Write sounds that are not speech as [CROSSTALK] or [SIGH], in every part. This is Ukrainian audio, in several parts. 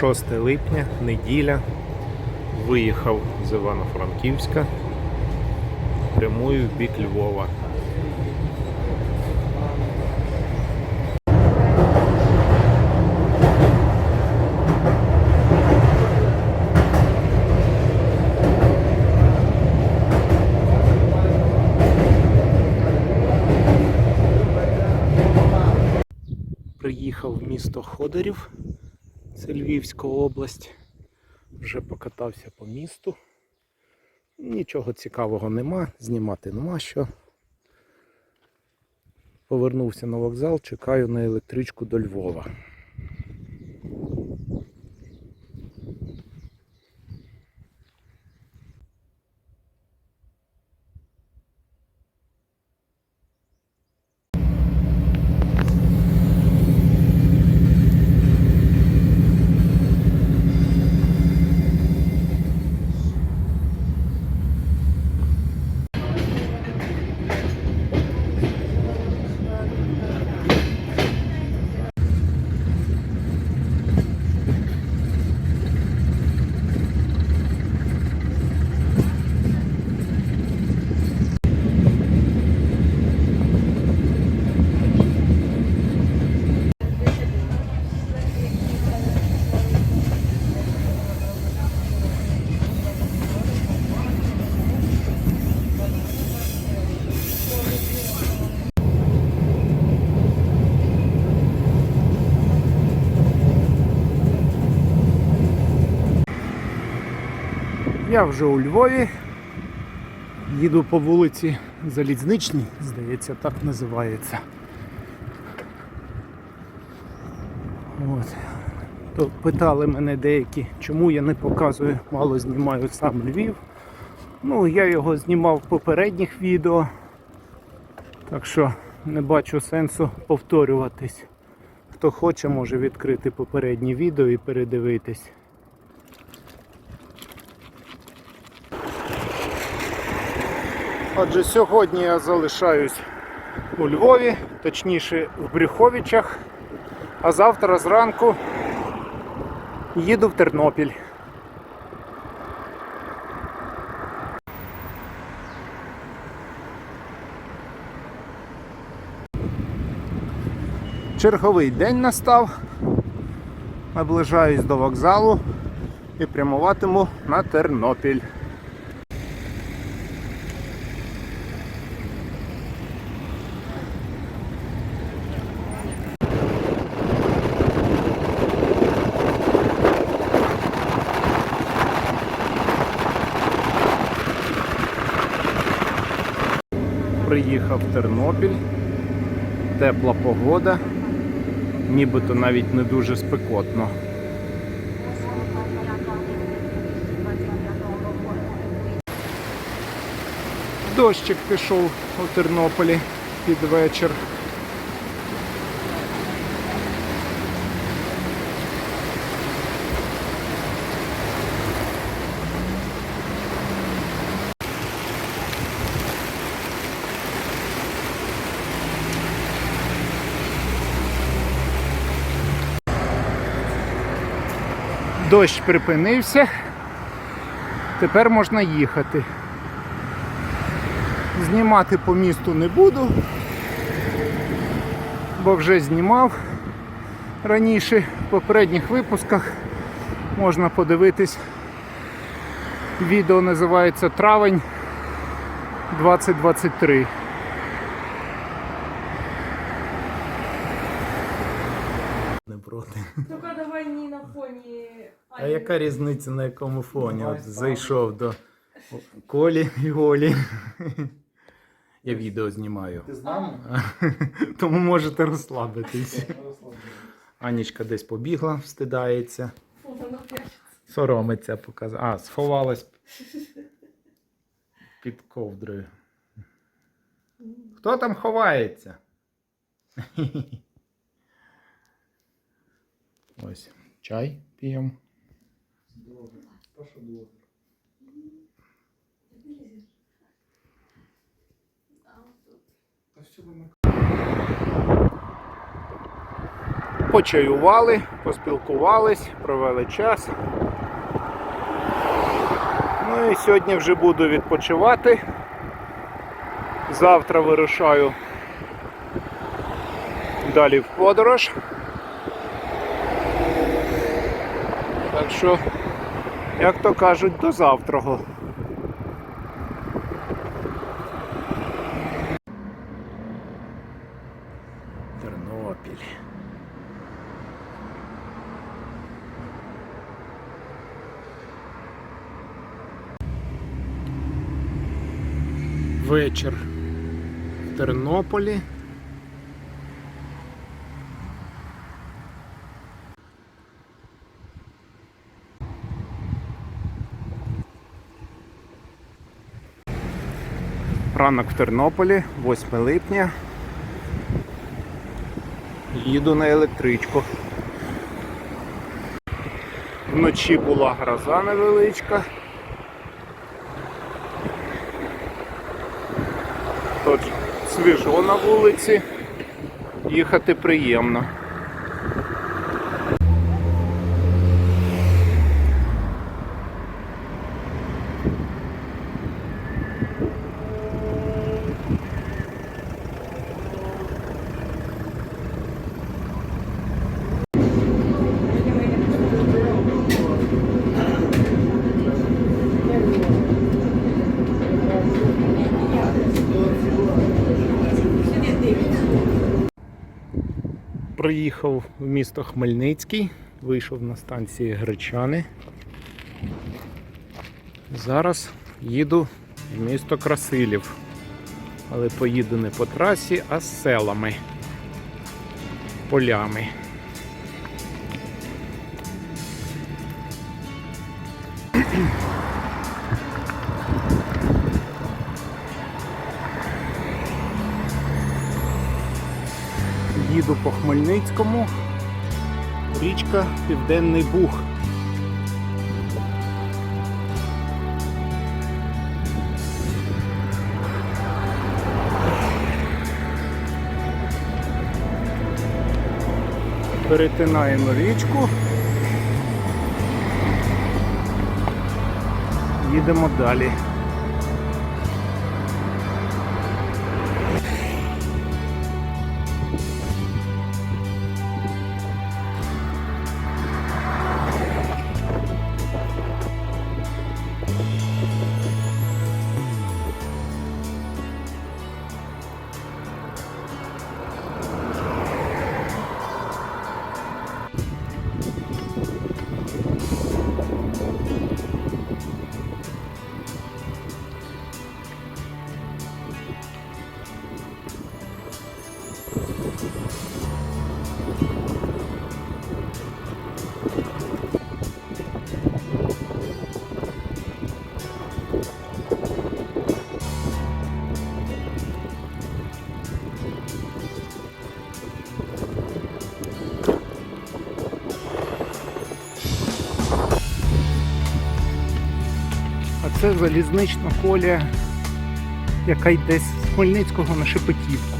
6 липня, неділя. Виїхав з Івано-Франківська. Прямую в бік Львова. Приїхав в місто Ходорів, це Львівська область. Вже покатався по місту. Нічого цікавого нема, знімати нема що. Повернувся на вокзал, чекаю на електричку до Львова. Я вже у Львові. Їду по вулиці Залізничній, здається, так називається. От. То питали мене деякі, чому я не показую, мало знімаю сам Львів. Ну, я його знімав в попередніх відео, так що не бачу сенсу повторюватись. Хто хоче, може відкрити попередні відео і передивитись. Отже, сьогодні я залишаюсь у Львові, точніше в Брюховичах, а завтра зранку їду в Тернопіль. Черговий день настав. Наближаюсь до вокзалу і прямуватиму на Тернопіль. Приїхав в Тернопіль, тепла погода, нібито навіть не дуже спекотно. Дощик пішов у Тернополі під вечір. Дощ припинився. Тепер можна їхати. Знімати по місту не буду, бо вже знімав раніше в попередніх випусках. Можна подивитись. Відео називається Травень 2023. Не проти. Только давай не на фоне. А яка різниця на якому фоні? От зайшов до Колі і Олі. Я відео знімаю. Ти з нами? [LAUGHS] Тому можете розслабитись. Анічка десь побігла, встидається, соромиться показати. А, сховалась під ковдрою. Хто там ховається? [LAUGHS] Ось, чай п'ємо. Почаювали, поспілкувались, провели час. Ну і сьогодні вже буду відпочивати. Завтра вирушаю далі в подорож. Так що, як то кажуть, до завтрого. Вечір в Тернополі. Ранок в Тернополі, 8 липня. Їду на електричку. Вночі була гроза невеличка. Тут свіжо на вулиці. Їхати приємно. Приїхав в місто Хмельницький, вийшов на станції Гречани. Зараз їду в місто Красилів. Але поїду не по трасі, а з селами, полями. Їду по Хмельницькому. Річка Південний Буг. Перетинаємо річку. Їдемо далі. Це залізнична колія, яка йде з Хмельницького на Шепетівку.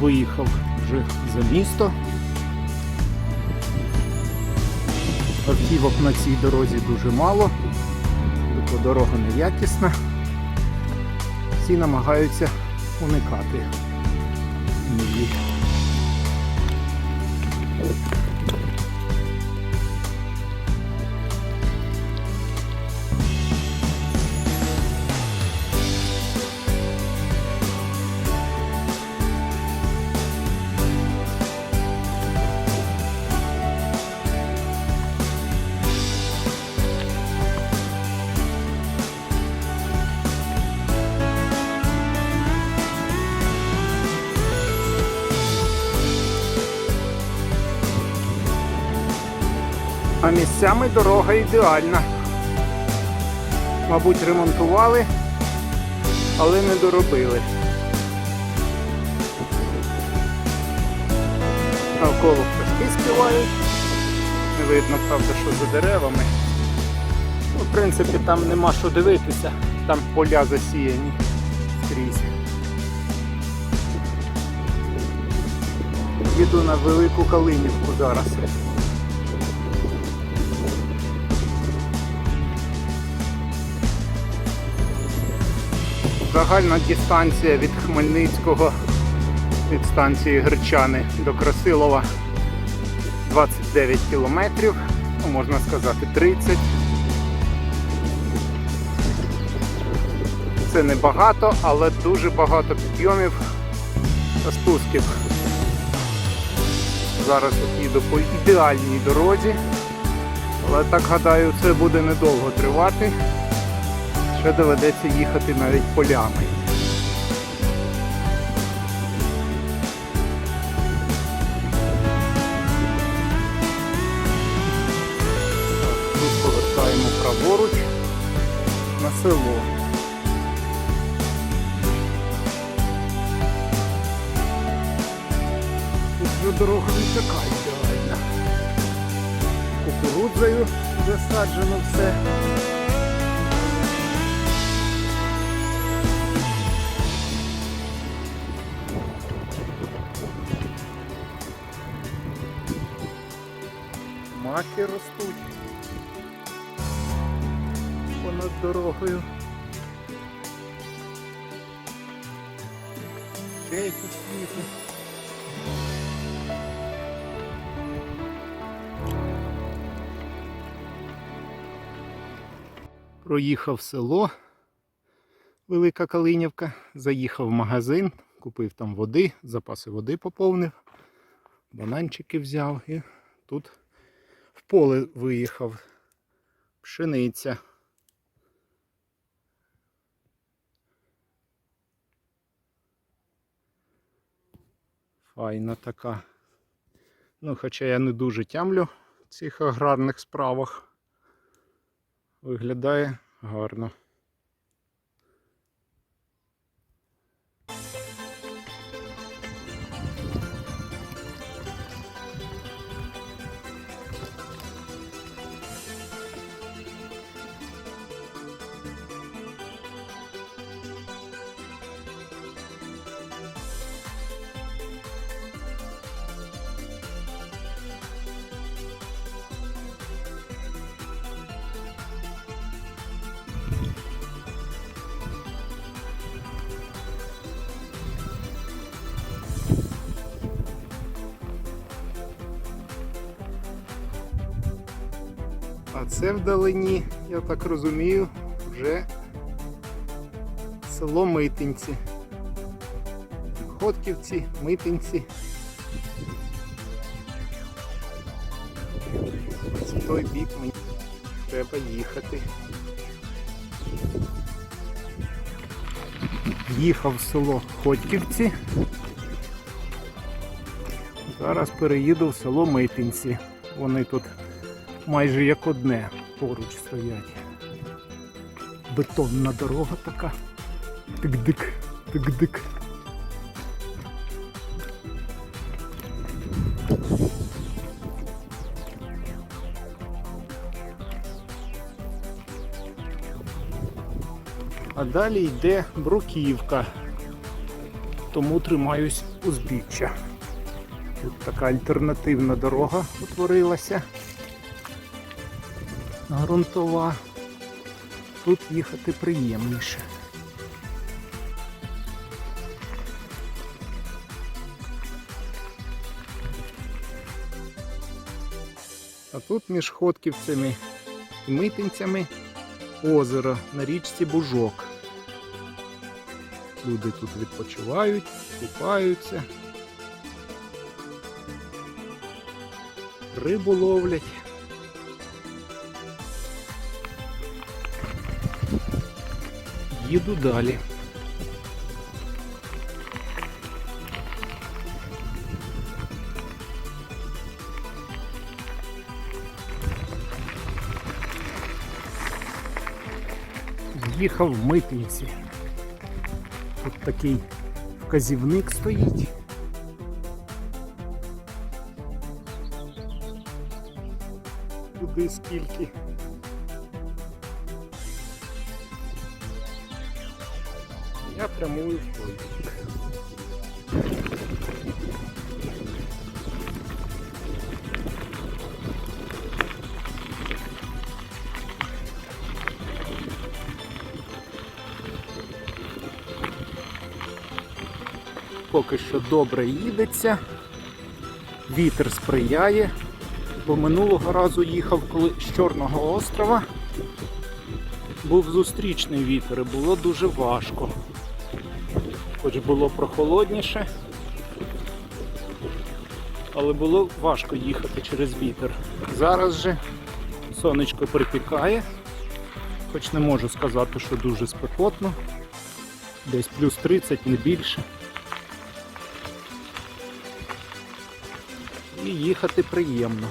Виїхав вже за місто. Автівок на цій дорозі дуже мало, бо дорога неякісна. Всі намагаються уникати її. Thank you. Місцями дорога ідеальна. Мабуть, ремонтували, але не доробили. Навколо пташки співають. Не видно, правда, що за деревами. Ну, в принципі, там нема що дивитися, там поля засіяні. скрізь. Їду на велику Калинівку зараз. Загальна дистанція від Хмельницького від станції Гречани до Красилова 29 кілометрів, ну, можна сказати 30. Це не багато, але дуже багато підйомів та спусків. Зараз їду по ідеальній дорозі, але так гадаю, це буде недовго тривати. Ще доведеться їхати навіть полями. Тут повертаємо праворуч на село. Тут вже дорога не така ідеальна. Кукурудзою засаджено все. Маки ростуть понад дорогою. Ще якісь квіти. Проїхав село Велика Калинівка, заїхав в магазин, купив там води, запаси води поповнив, бананчики взяв і тут поле виїхав. Пшениця. Файна така. Ну, хоча я не дуже тямлю в цих аграрних справах. Виглядає гарно. А це вдалині, я так розумію, вже село Митинці. Ходківці, Митинці. В той бік мені треба їхати. Їхав в село Ходьківці. Зараз переїду в село Митинці. Вони тут майже як одне поруч стоять. Бетонна дорога така. Тик-дик, тик-дик. А далі йде бруківка. Тому тримаюсь узбіччя. Тут така альтернативна дорога утворилася ґрунтова. Тут їхати приємніше. А тут між ходківцями і митинцями озеро на річці Бужок. Люди тут відпочивають, купаються, рибу ловлять. Їду далі. Їхав в митниці. Тут такий вказівник стоїть. Куди скільки? Я прямую в бік. Поки що добре їдеться, вітер сприяє, бо минулого разу їхав коли з Чорного острова. Був зустрічний вітер і було дуже важко. Хоч було прохолодніше, але було важко їхати через вітер. Зараз же сонечко припікає, хоч не можу сказати, що дуже спекотно. Десь плюс 30, не більше. І їхати приємно.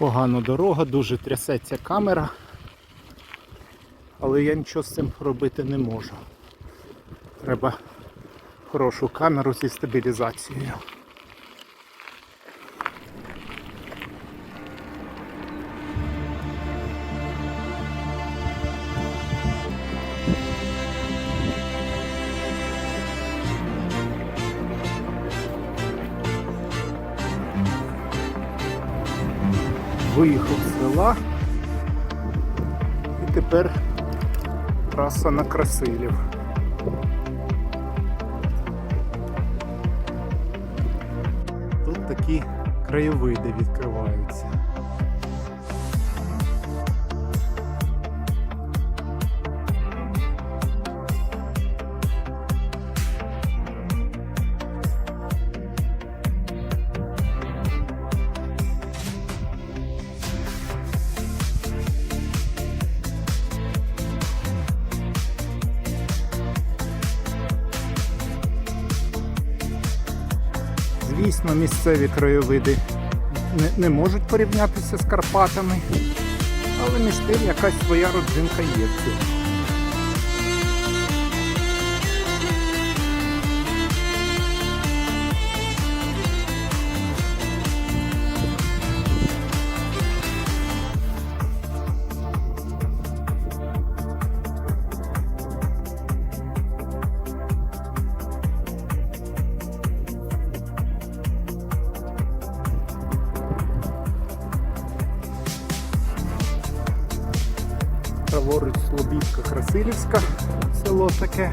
Погана дорога, дуже трясеться камера. Але я нічого з цим робити не можу. Треба хорошу камеру зі стабілізацією. Виїхав з села і тепер траса на Красилів. Тут такі краєвиди відкриваються. Звісно, місцеві краєвиди не, не можуть порівнятися з Карпатами, але між тим якась своя родзинка є Праворуч Слобідка Красилівська, село таке.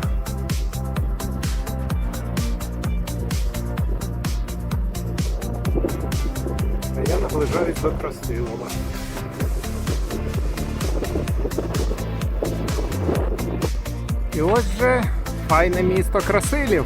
А я наближаюсь до Красилова. І ось же файне місто Красилів.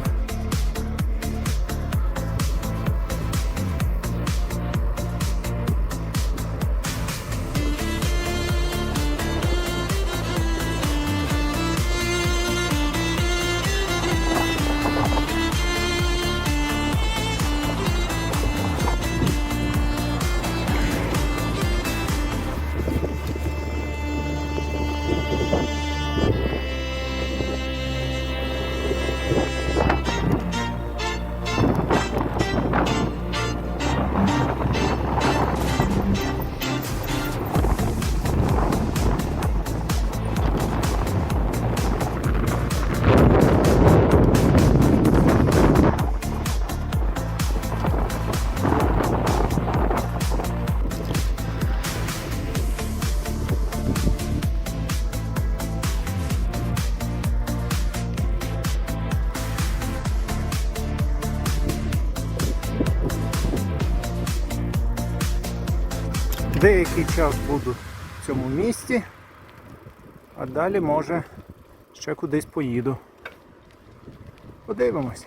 Деякий час буду в цьому місті, а далі може ще кудись поїду. Подивимось.